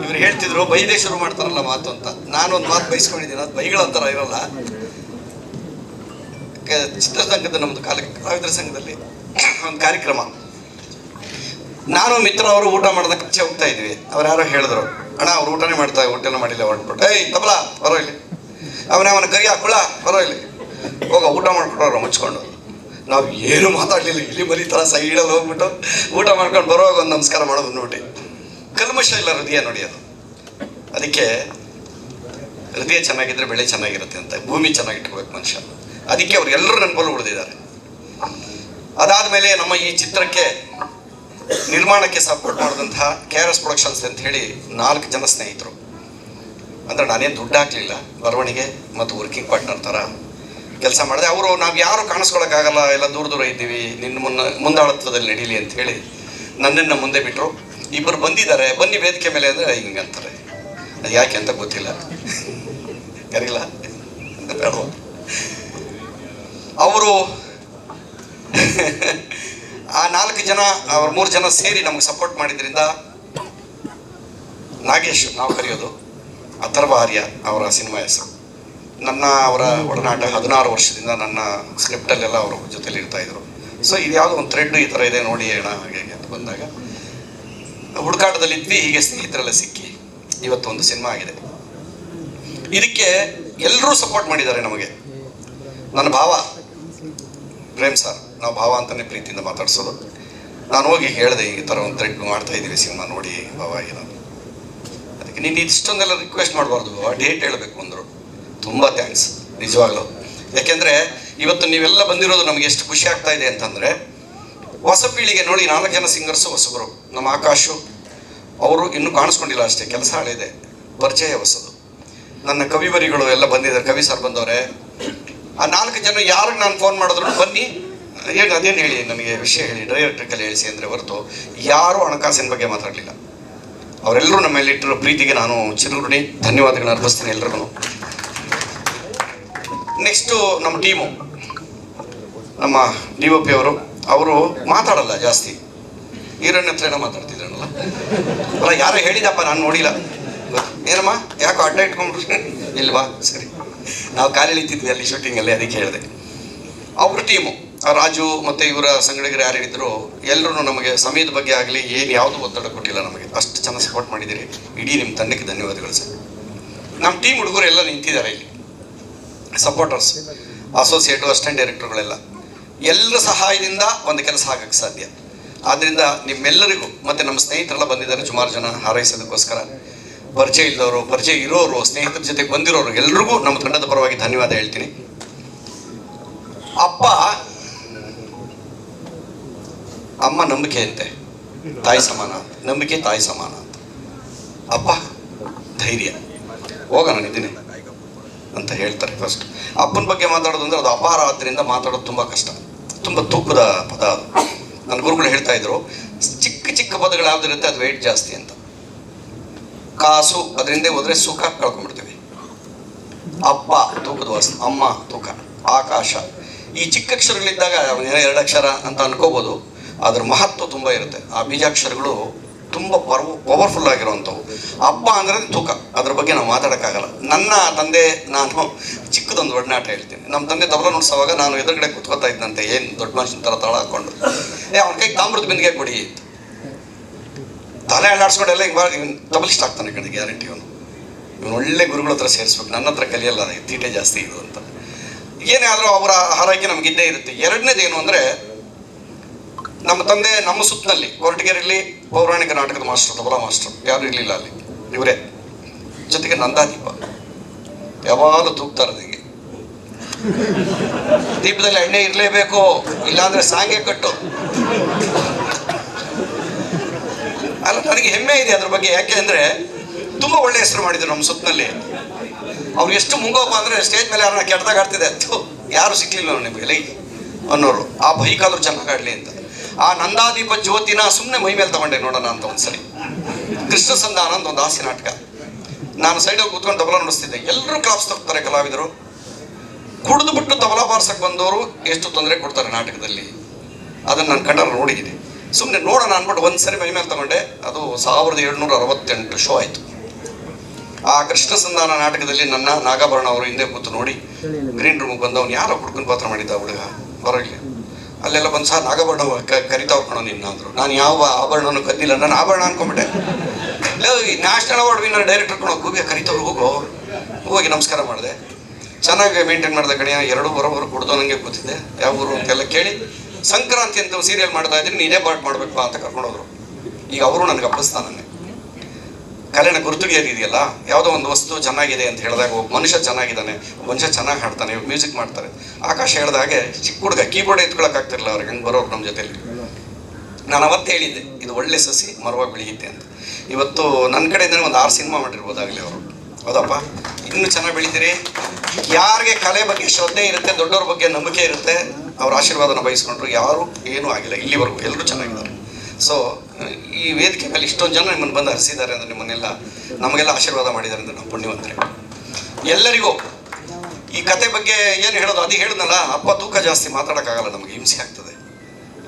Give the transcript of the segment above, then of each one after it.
ಇವ್ರು ಹೇಳ್ತಿದ್ರು, ಬೈದೇ ಶುರು ಮಾಡ್ತಾರಲ್ಲ ಮಾತು ಅಂತ. ನಾನು ಒಂದು ಮಾತು ಬೈಸ್ಕೊಂಡಿದ್ದೀನಿ, ಅದು ಬೈಗಳ ಅಂತಾರ, ಇರಲ್ಲ. ಚಿತ್ರಸಂಘದ ನಮ್ಮದು ಕಾಲ ಕಲಾವಿದರ ಸಂಘದಲ್ಲಿ ಒಂದು ಕಾರ್ಯಕ್ರಮ. ನಾನು ಮಿತ್ರ, ಅವರು ಊಟ ಮಾಡೋದಕ್ಕೆ ಮುಂಚೆ ಹೋಗ್ತಾ ಇದ್ವಿ. ಅವ್ರು ಯಾರೋ ಹೇಳಿದ್ರು, ಅಣ್ಣ, ಅವ್ರು ಊಟನೇ ಮಾಡ್ತಾ ಊಟನೇ ಮಾಡಿಲ್ಲ ಹೊರಟ್ಬಿಟ್ಟು ಏಯ್, ತಬಲ, ಬರೋ ಇಲ್ಲಿ. ಅವನೇ ಅವನ ಕರಿ ಹಾಕೊಳ್ಳ ಬರೋ ಇಲ್ಲಿ. ಹೋಗ, ಊಟ ಮಾಡ್ಕೊಡೋರು ಮುಚ್ಕೊಂಡು. ನಾವು ಏನು ಮಾತಾಡಲಿಲ್ಲ, ಇಲ್ಲಿ ಬರೀ ಥರ ಸೈಡಲ್ಲಿ ಹೋಗ್ಬಿಟ್ಟು ಊಟ ಮಾಡ್ಕೊಂಡು ಬರೋವಾಗ ಒಂದು ನಮಸ್ಕಾರ ಮಾಡೋದು ನೋಡಿ ಕಲ್ಮಶ ಇಲ್ಲ ಹೃದಯ ನೋಡಿ ಅದು. ಅದಕ್ಕೆ ಹೃದಯ ಚೆನ್ನಾಗಿದ್ರೆ ಬೆಳೆ ಚೆನ್ನಾಗಿರುತ್ತೆ ಅಂತ, ಭೂಮಿ ಚೆನ್ನಾಗಿಟ್ಕೋಬೇಕು ಮನುಷ್ಯ. ಅದಕ್ಕೆ ಅವ್ರು ಎಲ್ಲರೂ ನೆನಪಲ್ಲಿ ಉಳಿದಿದ್ದಾರೆ ಅದಾದಮೇಲೆ ನಮ್ಮ ಈ ಚಿತ್ರಕ್ಕೆ ನಿರ್ಮಾಣಕ್ಕೆ ಸಪೋರ್ಟ್ ಮಾಡಿದಂತಹ ಕೆ ಆರ್ ಎಸ್ ಪ್ರೊಡಕ್ಷನ್ಸ್ ಅಂತ ಹೇಳಿ ನಾಲ್ಕು ಜನ ಸ್ನೇಹಿತರು. ಅಂದ್ರೆ ನಾನೇನು ದುಡ್ಡು ಹಾಕ್ಲಿಲ್ಲ, ಬರವಣಿಗೆ ಮತ್ತು ವರ್ಕಿಂಗ್ ಪಾರ್ಟ್ನರ್ ಥರ ಕೆಲಸ ಮಾಡಿದೆ. ಅವರು ನಾವು ಯಾರು ಕಾಣಿಸ್ಕೊಳಕ್ಕಾಗಲ್ಲ, ಎಲ್ಲ ದೂರ ದೂರ ಇದ್ದೀವಿ ನಿನ್ನ ಮುನ್ನ, ಮುಂದಾಳತ್ವದಲ್ಲಿ ನಡೀಲಿ ಅಂತ ಹೇಳಿ ನನ್ನನ್ನು ಮುಂದೆ ಬಿಟ್ಟರು ಇಬ್ಬರು ಬಂದಿದ್ದಾರೆ. ಬನ್ನಿ ವೇದಿಕೆ ಮೇಲೆ ಅಂದರೆ ಹಿಂಗಂತಾರೆ ಅದು ಯಾಕೆ ಅಂತ ಗೊತ್ತಿಲ್ಲ. ಕರಿಲ್ಲ? ಅವರು ಆ ನಾಲ್ಕು ಜನ, ಅವ್ರ ಮೂರು ಜನ ಸೇರಿ ನಮ್ಗೆ ಸಪೋರ್ಟ್ ಮಾಡಿದ್ರಿಂದ ನಾಗೇಶ್ ನಾವು ಕರೆಯೋದು. ಅಥರ್ವ ಆರ್ಯ ಅವರ ಸಿನಿಮಾ ಹೆಸರು. ನನ್ನ ಅವರ ಒಡನಾಟ ಹದಿನಾರು ವರ್ಷದಿಂದ ನನ್ನ ಸ್ಕ್ರಿಪ್ಟಲ್ಲೆಲ್ಲ ಅವರು ಜೊತೆಲಿ ಇರ್ತಾ ಇದ್ರು. ಸೊ ಇದು ಯಾವುದೋ ಒಂದು ಥ್ರೆಡ್ ಈ ಥರ ಇದೆ, ನೋಡಿ ಅಣ್ಣ ಹಾಗೆ ಅಂತ ಬಂದಾಗ ಹುಡುಕಾಟದಲ್ಲಿದ್ವಿ ಹೀಗೆ ಸ್ನೇಹಿತರೆಲ್ಲ ಸಿಕ್ಕಿ. ಇವತ್ತು ಒಂದು ಸಿನಿಮಾ ಆಗಿದೆ. ಇದಕ್ಕೆ ಎಲ್ಲರೂ ಸಪೋರ್ಟ್ ಮಾಡಿದ್ದಾರೆ ನಮಗೆ. ನನ್ನ ಭಾವ, ಪ್ರೇಮ್ ಸರ್, ನಾವು ಭಾವ ಅಂತಲೇ ಪ್ರೀತಿಯಿಂದ ಮಾತಾಡ್ಸೋದು. ನಾನು ಹೋಗಿ ಹೇಳಿದೆ, ಈ ಥರ ಒಂದು ಥ್ರೆಡ್ ಮಾಡ್ತಾ ಇದ್ದೀವಿ, ಸಿನಿಮಾ ನೋಡಿ, ಭಾವ ಏನೋ ಅದಕ್ಕೆ ನೀನು ಇಷ್ಟೊಂದೆಲ್ಲ ರಿಕ್ವೆಸ್ಟ್ ಮಾಡಬಾರ್ದು ಭಾವ ಡೇಟ್ ಹೇಳಬೇಕು ಅಂದರು. ತುಂಬ ಥ್ಯಾಂಕ್ಸ್ ನಿಜವಾಗ್ಲೂ. ಯಾಕೆಂದರೆ, ಇವತ್ತು ನೀವೆಲ್ಲ ಬಂದಿರೋದು ನಮಗೆ ಎಷ್ಟು ಖುಷಿ ಆಗ್ತಾ ಇದೆ ಅಂತಂದರೆ ಹೊಸ ಪೀಳಿಗೆ ನೋಡಿ ನಾಲ್ಕು ಜನ ಸಿಂಗರ್ಸು, ಹೊಸಬರು. ನಮ್ಮ ಆಕಾಶು, ಅವರು ಇನ್ನೂ ಕಾಣಿಸ್ಕೊಂಡಿಲ್ಲ ಅಷ್ಟೇ, ಕೆಲಸ ಹಳೆಯದೆ ಪರಿಚಯ ಹೊಸದು. ನನ್ನ ಕವಿವರಿಗಳು ಎಲ್ಲ ಬಂದಿದ್ದಾರೆ, ಕವಿ ಸರ್ ಬಂದವರೆ. ಆ ನಾಲ್ಕು ಜನ ಯಾರಿಗೆ ನಾನು ಫೋನ್ ಮಾಡಿದ್ರು, ಬನ್ನಿ. ಏನು, ಅದೇನು ಹೇಳಿ ನನಗೆ ವಿಷಯ ಹೇಳಿ ಡೈರೆಕ್ಟ್ರಿಕಲ್ಲಿ ಹೇಳಿಸಿ ಅಂದರೆ ಹೊರತು ಯಾರೂ ಹಣಕಾಸಿನ ಬಗ್ಗೆ ಮಾತಾಡಲಿಲ್ಲ. ಅವರೆಲ್ಲರೂ ನಮ್ಮ ಮೇಲಿಟ್ಟಿರೋ ಪ್ರೀತಿಗೆ ನಾನು ಚಿರುಗುಣಿ ಧನ್ಯವಾದಗಳನ್ನು ಅರ್ಪಿಸ್ತೀನಿ ಎಲ್ರಿಗೂ. ನೆಕ್ಸ್ಟು ನಮ್ಮ ಟೀಮು. ನಮ್ಮ ಡಿ ಒ ಪಿ ಅವರು. ಅವರು ಮಾತಾಡಲ್ಲ ಜಾಸ್ತಿ. ಈರಣ್ಣ ಹತ್ರ ಏನೋ ಮಾತಾಡ್ತಿದ್ರನಲ್ಲ ಅಲ್ಲ, ಯಾರೋ ಹೇಳಿದಪ್ಪ, ನಾನು ನೋಡಿಲ್ಲ. ಏನಮ್ಮ? ಯಾಕೋ ಅಡ್ಡ ಇಟ್ಕೊಂಡ್ಬಿಟ್ರೆ? ಇಲ್ವಾ ಸರಿ. ನಾವು ಕಾಲಿ ಇಳಿತಿದ್ವಿ ಅಲ್ಲಿ ಶೂಟಿಂಗಲ್ಲಿ ಅದಕ್ಕೆ ಹೇಳಿದೆ. ಅವ್ರ ಟೀಮು ರಾಜು ಮತ್ತು ಇವರ ಸಂಗಡಿಗರು ಯಾರು ಹೇಳಿದ್ರು ಎಲ್ಲರೂ ನಮಗೆ ಸಮಯದ ಬಗ್ಗೆ ಆಗಲಿ, ಏನು ಯಾವುದು ಒತ್ತಡ ಕೊಟ್ಟಿಲ್ಲ ನಮಗೆ. ಅಷ್ಟು ಚೆನ್ನಾಗಿ ಸಪೋರ್ಟ್ ಮಾಡಿದ್ದೀರಿ. ಇಡೀ ನಿಮ್ಮ ತಂಡಕ್ಕೆ ಧನ್ಯವಾದಗಳು, ಸರ್. ನಮ್ಮ ಟೀಮ್ ಹುಡುಗರು ಎಲ್ಲ ನಿಂತಿದ್ದಾರೆ ಇಲ್ಲಿ. ಸಪೋರ್ಟರ್ಸ್ ಅಸೋಸಿಯೇಟು ಅಸಿಸ್ಟೆಂಟ್ ಡೈರೆಕ್ಟರ್ಗಳೆಲ್ಲ ಎಲ್ಲರ ಸಹಾಯದಿಂದ ಒಂದು ಕೆಲಸ ಆಗಕ್ಕೆ ಸಾಧ್ಯ. ಆದ್ದರಿಂದ ನಿಮ್ಮೆಲ್ಲರಿಗೂ ಮತ್ತು ನಮ್ಮ ಸ್ನೇಹಿತರೆಲ್ಲ ಬಂದಿದ್ದಾರೆ, ಸುಮಾರು ಜನ ಹಾರೈಸೋದಕ್ಕೋಸ್ಕರ. ಪರಿಚಯ ಇಲ್ಲದವರು, ಪರಿಚಯ ಇರೋರು, ಸ್ನೇಹಿತರ ಜೊತೆಗೆ ಬಂದಿರೋರು ಎಲ್ರಿಗೂ ನಮ್ಮ ತಂಡದ ಪರವಾಗಿ ಧನ್ಯವಾದ ಹೇಳ್ತೀನಿ. ಅಪ್ಪ, ಅಮ್ಮ ನಂಬಿಕೆ ಅಂತೆ. ತಾಯಿ ಸಮಾನ. ನಂಬಿಕೆ ತಾಯಿ ಸಮಾನ ಅಂತ. ಅಪ್ಪ, ಧೈರ್ಯ. ಹೋಗೋಣ ಇದ್ದೀನಿ ಅಂತ ಹೇಳ್ತಾರೆ ಫಸ್ಟ್ ಅಪ್ಪನ ಬಗ್ಗೆ ಮಾತಾಡೋದು ಅಂದ್ರೆ ಅದು ಅಪಾರ ಆದ್ದರಿಂದ ಮಾತಾಡೋದು ತುಂಬ ಕಷ್ಟ. ತುಂಬ ತೂಕದ ಪದ. ಅದು ನನ್ನ ಗುರುಗಳು ಹೇಳ್ತಾ ಇದ್ರು, ಚಿಕ್ಕ ಚಿಕ್ಕ ಪದಗಳು ಯಾವ್ದಿರುತ್ತೆ ಅದು ವೆಯ್ಟ್ ಜಾಸ್ತಿ ಅಂತ. ಕಾಸು, ಅದರಿಂದ ಹೋದ್ರೆ ಸುಖ ಕಳ್ಕೊಂಡ್ಬಿಡ್ತೀವಿ. ಅಪ್ಪ, ತೂಕದ ವಸ್ತು ಅಮ್ಮ, ತೂಕ, ಆಕಾಶ. ಈ ಚಿಕ್ಕ ಅಕ್ಷರಗಳಿದ್ದಾಗ ಎರಡು ಅಕ್ಷರ ಅಂತ ಅನ್ಕೋಬೋದು ಅದ್ರ ಮಹತ್ವ ತುಂಬ ಇರುತ್ತೆ. ಆ ಬೀಜಾಕ್ಷರಗಳು ತುಂಬ ಪವರ್ ಪವರ್ಫುಲ್ ಆಗಿರುವಂಥವು. ಹಬ್ಬ ಅಂದರೆ ತೂಕ. ಅದ್ರ ಬಗ್ಗೆ ನಾವು ಮಾತಾಡೋಕ್ಕಾಗಲ್ಲ. ನನ್ನ ತಂದೆ, ನಾನು ಚಿಕ್ಕದೊಂದು ಒಡನಾಟ ಹೇಳ್ತೀನಿ. ನಮ್ಮ ತಂದೆ ತಬಲ ನುಡಿಸುವಾಗ ನಾನು ಎದುರುಗಡೆ ಕೂತ್ಕೋತಾ ಇದ್ದಂತೆ. ಏನು ದೊಡ್ಡ ಮನುಷ್ಯನ ಥರ ತಳ ಹಾಕ್ಕೊಂಡು. ಏ, ಅವ್ನ ಕೈ ತಾಮ್ರದ ಬಿಂದಿಗೆ ಕೊಡಿ. ತಲೆ ಎಲ್ಲ ಹಿಂಗೆ ಇವ್ನು ತಬಲಿಸ್ಟ್ ಆಗ್ತಾನೆ ಕಡೆ ಗ್ಯಾರಂಟಿ ಅವನು ಇವನು ಒಳ್ಳೆ ಗುರುಗಳ ಹತ್ರ ಸೇರಿಸ್ಬೇಕು. ನನ್ನ ಹತ್ರ ಕಲಿಯಲ್ಲ ತೀಟೆ ಜಾಸ್ತಿ ಇದು ಅಂತ. ಏನೇ ಆದರೂ ಅವರ ಹಾರೈಕೆ ನಮಗಿದ್ದೇ ಇರುತ್ತೆ. ಎರಡನೇದೇನು ಅಂದರೆ ನಮ್ಮ ತಂದೆ ನಮ್ಮ ಸುತ್ತನಲ್ಲಿ ಕೊರಟಗೆರೆಯಲ್ಲಿ ಪೌರಾಣಿಕ ನಾಟಕದ ಮಾಸ್ಟರ್, ತಬಲಾ ಮಾಸ್ಟರ್, ಯಾರು ಇರಲಿಲ್ಲ ಅಲ್ಲಿ. ಇವರೇ. ಜೊತೆಗೆ ನಂದಾದೀಪ. ಯಾವಾಗಲೂ ತೂಗ್ತಾರೆ ಅದಕ್ಕೆ ದೀಪದಲ್ಲಿ ಎಣ್ಣೆ ಇರಲೇಬೇಕು, ಇಲ್ಲಾಂದ್ರೆ ಸಾಂಗೆ ಕಟ್ಟು. ಅಲ್ಲ, ನನಗೆ ಹೆಮ್ಮೆ ಇದೆ ಅದ್ರ ಬಗ್ಗೆ. ಯಾಕೆ ಅಂದ್ರೆ, ತುಂಬಾ ಒಳ್ಳೆ ಹೆಸರು ಮಾಡಿದ್ರು ನಮ್ಮ ಸುತ್ತನಲ್ಲಿ ಅವ್ರು ಎಷ್ಟು ಮುಂಗೋಪ ಅಂದ್ರೆ ಸ್ಟೇಜ್ ಮೇಲೆ ಯಾರನ್ನ ಕೆಟ್ಟದಾಗ ಆಡ್ತಿದೆ. ಯಾರು ಸಿಕ್ಲಿಲ್ಲ ನಿಮಗೆ, ಲೈ. ಅನ್ನೋರು. ಆ ಬೈಕಾದ್ರು ಚೆನ್ನಾಗಿ ಆಡ್ಲಿ ಅಂತ. ಆ ನಂದಾದೀಪ ಜ್ಯೋತಿನ ಸುಮ್ಮನೆ ಮೈ ಮೇಲೆ ತಗೊಂಡೆ, ನೋಡೋಣ ಅಂತ ಒಂದ್ಸರಿ. ಕೃಷ್ಣ ಸಂಧಾನ ಅಂತ ಒಂದು ಹಾಸ್ಯ ನಾಟಕ. ನಾನು ಸೈಡಲ್ಲಿ ಕೂತ್ಕೊಂಡು ತಬಲ ನುಡಿಸ್ತಿದ್ದೆ. ಎಲ್ಲರೂ ಕ್ಲಾಪ್ಸ್ ತಗೋತಾರೆ ಕಲಾವಿದರು. ಕುಡಿದು ಬಿಟ್ಟು ತಬಲ ಬಾರ್ಸಕ್ಕೆ ಬಂದವರು ಎಷ್ಟು ತೊಂದರೆ ಕೊಡ್ತಾರೆ ನಾಟಕದಲ್ಲಿ. ಅದನ್ನು ನಾನು ಕಂಡ ನೋಡಿದ್ದೀನಿ. ಸುಮ್ಮನೆ ನೋಡೋಣ ಅಂದ್ಬಿಟ್ಟು ಒಂದು ಸರಿ ಮೈ ಮೇಲೆ ತಗೊಂಡೆ. ಅದು ಸಾವಿರದ ಏಳ್ನೂರ ಅರವತ್ತೆಂಟು ಶೋ ಆಯಿತು. ಆ ಕೃಷ್ಣ ಸಂಧಾನ ನಾಟಕದಲ್ಲಿ ನನ್ನ ನಾಗಾಭರಣ ಅವರು ಹಿಂದೆ ಕೂತು ನೋಡಿ ಗ್ರೀನ್ ರೂಮಿಗೆ ಬಂದವನು ಯಾರೋ ಹುಡ್ಕನ್ ಪಾತ್ರ ಮಾಡಿದ್ದ ಹುಡುಗ? ಬರೋಲ್ಲ ಅಲ್ಲೆಲ್ಲ ಬಂದು ಸಹ ನಾಗಾಭರಣ ಕರಿತಾ ಹೋಗೋಣ ನಿನ್ನ ಅಂದ್ರು. ನಾನು ಯಾವ ಆಭರಣನೂ ಕದ್ದಿಲ್ಲ, ನಾನು ಆಭರಣ ಅನ್ಕೊಂಬಿಟ್ಟೆ. ನ್ಯಾಷನಲ್ ಅವಾರ್ಡ್ ವಿನ್ನರ್ ಡೈರೆಕ್ಟರ್ ಕಣೋ ಕೂಗಿ ಕರಿತವ್ರು, ಹೋಗೋ, ಹೋಗಿ. ನಮಸ್ಕಾರ ಮಾಡಿದೆ. ಚೆನ್ನಾಗಿ ಮೇಂಟೈನ್ ಮಾಡಿದೆ ಕಣಿಯ ಎರಡು ಬರೋವರು ಕುಡ್ದು ನನಗೆ ಗೊತ್ತಿದೆ ಯಾವ ಊರು ಅಂತೆಲ್ಲ ಕೇಳಿ, ಸಂಕ್ರಾಂತಿ ಅಂತ ಸೀರಿಯಲ್ ಮಾಡ್ತಾ ಇದ್ರೆ ನೀನೇ ಪಾಟ್ ಮಾಡಬೇಕು ಅಂತ ಕರ್ಕೊಂಡೋದ್ರು. ಈಗ ಅವರು ನನಗೆ ಅಪ್ಪಿಸ್ತಾನೆ. ಕಲೆನ ಗುರುತಿಗೆ ಇದೆಯಲ್ಲ ಯಾವುದೋ ಒಂದು ವಸ್ತು ಚೆನ್ನಾಗಿದೆ ಅಂತ ಹೇಳಿದಾಗ ಒಬ್ಬ ಮನುಷ್ಯ ಚೆನ್ನಾಗಿದ್ದಾನೆ ಮನುಷ್ಯ ಚೆನ್ನಾಗಿ ಹಾಡ್ತಾನೆ, ಮ್ಯೂಸಿಕ್ ಮಾಡ್ತಾರೆ. ಆಕಾಶ ಹೇಳಿದ ಹಾಗೆ ಚಿಕ್ಕ ಹುಡುಗ ಕೀಬೋರ್ಡ್ ಎತ್ಕೊಳಕ್ ಆಗ್ತಿರಲಿಲ್ಲ ಅವ್ರಿಗೆ, ಹಂಗೆ ಬರೋರು ನಮ್ಮ ಜೊತೆಲಿ ನಾನು ಅವತ್ತು ಹೇಳಿದ್ದೆ, ಇದು ಒಳ್ಳೆ ಸಸಿ, ಮರವಾಗಿ ಬೆಳೆಯುತ್ತೆ ಅಂತ. ಇವತ್ತು ನನ್ನ ಕಡೆಯಿಂದನೇ ಒಂದು ಆರು ಸಿನಿಮಾ ಮಾಡಿರ್ಬೋದಾಗಲಿ ಅವರು. ಹೌದಪ್ಪ? ಇನ್ನೂ ಚೆನ್ನಾಗಿ ಬೆಳಿತೀರಿ? ಯಾರಿಗೆ ಕಲೆ ಬಗ್ಗೆ ಶ್ರದ್ಧೆ ಇರುತ್ತೆ, ದೊಡ್ಡವ್ರ ಬಗ್ಗೆ ನಂಬಿಕೆ ಇರುತ್ತೆ, ಅವ್ರ ಆಶೀರ್ವಾದನ ಬಯಸ್ಕೊಂಡ್ರು ಯಾರು ಏನೂ ಆಗಿಲ್ಲ, ಇಲ್ಲಿವರೆಗೂ ಎಲ್ಲರೂ ಚೆನ್ನಾಗಿದ್ದಾರೆ. ಸೊ ಈ ವೇದಿಕೆ ಮೇಲೆ ಇಷ್ಟೊಂದು ಜನ ನಿಮ್ಮನ್ನು ಬಂದು ಹರಿಸಿದ್ದಾರೆ ಅಂದರೆ ನಿಮ್ಮನ್ನೆಲ್ಲ ನಮಗೆಲ್ಲ ಆಶೀರ್ವಾದ ಮಾಡಿದ್ದಾರೆ ಅಂದರೆ ನಾವು ಪುಣ್ಯವಂತರೆ. ಎಲ್ಲರಿಗೂ ಈ ಕತೆ ಬಗ್ಗೆ ಏನು ಹೇಳೋದು ಅದು ಹೇಳಿದ್ನಲ್ಲ ಅಪ್ಪ ತೂಕ ಜಾಸ್ತಿ ಮಾತಾಡೋಕ್ಕಾಗಲ್ಲ ನಮಗೆ, ಹಿಂಸೆ ಆಗ್ತದೆ.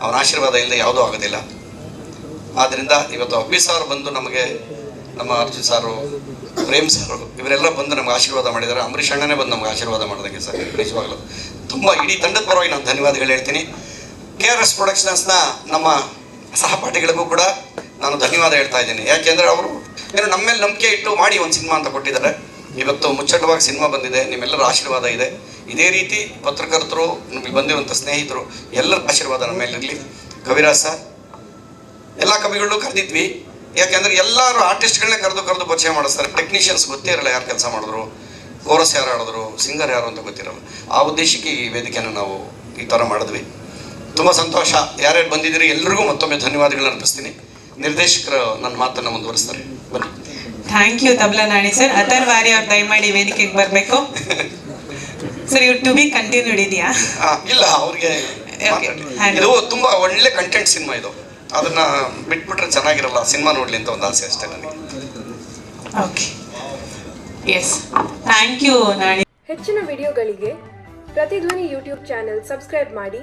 ಅವನ ಆಶೀರ್ವಾದ ಇಲ್ಲದೆ ಯಾವುದೂ ಆಗೋದಿಲ್ಲ. ಆದ್ದರಿಂದ ಇವತ್ತು ಅಬ್ಬಿ ಸಾರ್ ಬಂದು ನಮಗೆ, ನಮ್ಮ ಅರ್ಜುನ್ ಸಾರು, ಪ್ರೇಮ್ ಸಾರು, ಇವರೆಲ್ಲ ಬಂದು ನಮ್ಗೆ ಆಶೀರ್ವಾದ ಮಾಡಿದ್ದಾರೆ. ಅಂಬರೀಷ್ ಅಣ್ಣನೇ ಬಂದು ನಮ್ಗೆ ಆಶೀರ್ವಾದ ಮಾಡಿದಂಗೆ ಸರ್, ನಿಜವಾಗ್ಲೂ. ತುಂಬ ಇಡೀ ತಂಡದ ಪರವಾಗಿ ನಾನು ಧನ್ಯವಾದಗಳು ಹೇಳ್ತೀನಿ. ಕೆ ಆರ್ ಎಸ್ ಪ್ರೊಡಕ್ಷನ್ಸ್ನ ನಮ್ಮ ಸಹಪಾಠಿಗಳಿಗೂ ಕೂಡ ನಾನು ಧನ್ಯವಾದ ಹೇಳ್ತಾ ಇದ್ದೀನಿ. ಯಾಕೆಂದ್ರೆ ಅವರು ಏನು ನಮ್ಮ ಮೇಲೆ ನಂಬಿಕೆ ಇಟ್ಟು ಮಾಡಿ ಒಂದು ಸಿನಿಮಾ ಅಂತ ಕೊಟ್ಟಿದ್ದಾರೆ. ಇವತ್ತು ಮುಚ್ಚಟವಾಗಿ ಸಿನಿಮಾ ಬಂದಿದೆ, ನಿಮ್ಮೆಲ್ಲರ ಆಶೀರ್ವಾದ ಇದೆ. ಇದೇ ರೀತಿ ಪತ್ರಕರ್ತರು, ನಿಮಗೆ ಬಂದಿರುವಂಥ ಸ್ನೇಹಿತರು, ಎಲ್ಲರ ಆಶೀರ್ವಾದ ನಮ್ಮ ಮೇಲಿರಲಿ ಕವಿರಾಜ್ ಸರ್, ಎಲ್ಲ ಕವಿಗಳನ್ನೂ ಕರೆದಿದ್ವಿ. ಯಾಕೆಂದ್ರೆ ಎಲ್ಲರೂ ಆರ್ಟಿಸ್ಟ್ಗಳನ್ನೇ ಕರೆದು ಕರೆದು ಪರಿಚಯ ಮಾಡಿಸ್ತಾರೆ ಟೆಕ್ನಿಷಿಯನ್ಸ್ ಗೊತ್ತೇ ಇರಲ್ಲ ಯಾರು ಕೆಲಸ ಮಾಡಿದ್ರು. ಕೋರಸ್ ಯಾರು ಆಡಿದ್ರು ಸಿಂಗರ್ ಯಾರು ಅಂತ ಗೊತ್ತಿರಲ್ಲ. ಆ ಉದ್ದೇಶಕ್ಕೆ ಈ ವೇದಿಕೆಯನ್ನು ನಾವು ಈ ಥರ ಮಾಡಿದ್ವಿ. ತುಂಬ ಸಂತೋಷ. ಯಾರ್ಯಾರು ಬಂದಿದ್ದೀರಿ ಎಲ್ರಿಗೂ ಮತ್ತೊಮ್ಮೆ ಧನ್ಯವಾದಗಳನ್ನ ಅರ್ಪಿಸ್ತೀನಿ. ನಿರ್ದೇಶಕರು ನನ್ನ ಮಾತನ್ನು ಮುಂದುವರಿಸ್ತಾರೆ. ಬನ್ನಿ. Thank you Tabla Nani sir ಅತರ್ ವಾರಿ ಅವ್ರು ದಯಮಾಡಿ ವೇದಿಕೆಗೆ ಬರಬೇಕು. ಸರ್ ಇವ್ರು ಟು ಬಿ ಕಂಟಿನ್ಯೂಡ್ ಇದೆಯಾ ಇಲ್ಲ ಅವ್ರಿಗೆ. ಇದು ತುಂಬ ಒಳ್ಳೆ ಕಂಟೆಂಟ್ ಸಿನಿಮಾ ಇದು. ಅದನ್ನ ಬಿಟ್ಬಿಟ್ರೆ ಚೆನ್ನಾಗಿರಲ್ಲ ಸಿನಿಮಾ ನೋಡ್ಲಿ ಅಂತ ಒಂದು ಆಸೆ ಅಷ್ಟೇ ನನಗೆ. Okay yes thank you Nani. ಹೆಚ್ಚಿನ ವಿಡಿಯೋಗಳಿಗೆ ಪ್ರತಿಧ್ವನಿ ಯೂಟ್ಯೂಬ್ ಚಾನೆಲ್ ಸಬ್ಸ್ಕ್ರೈಬ್ ಮಾಡಿ.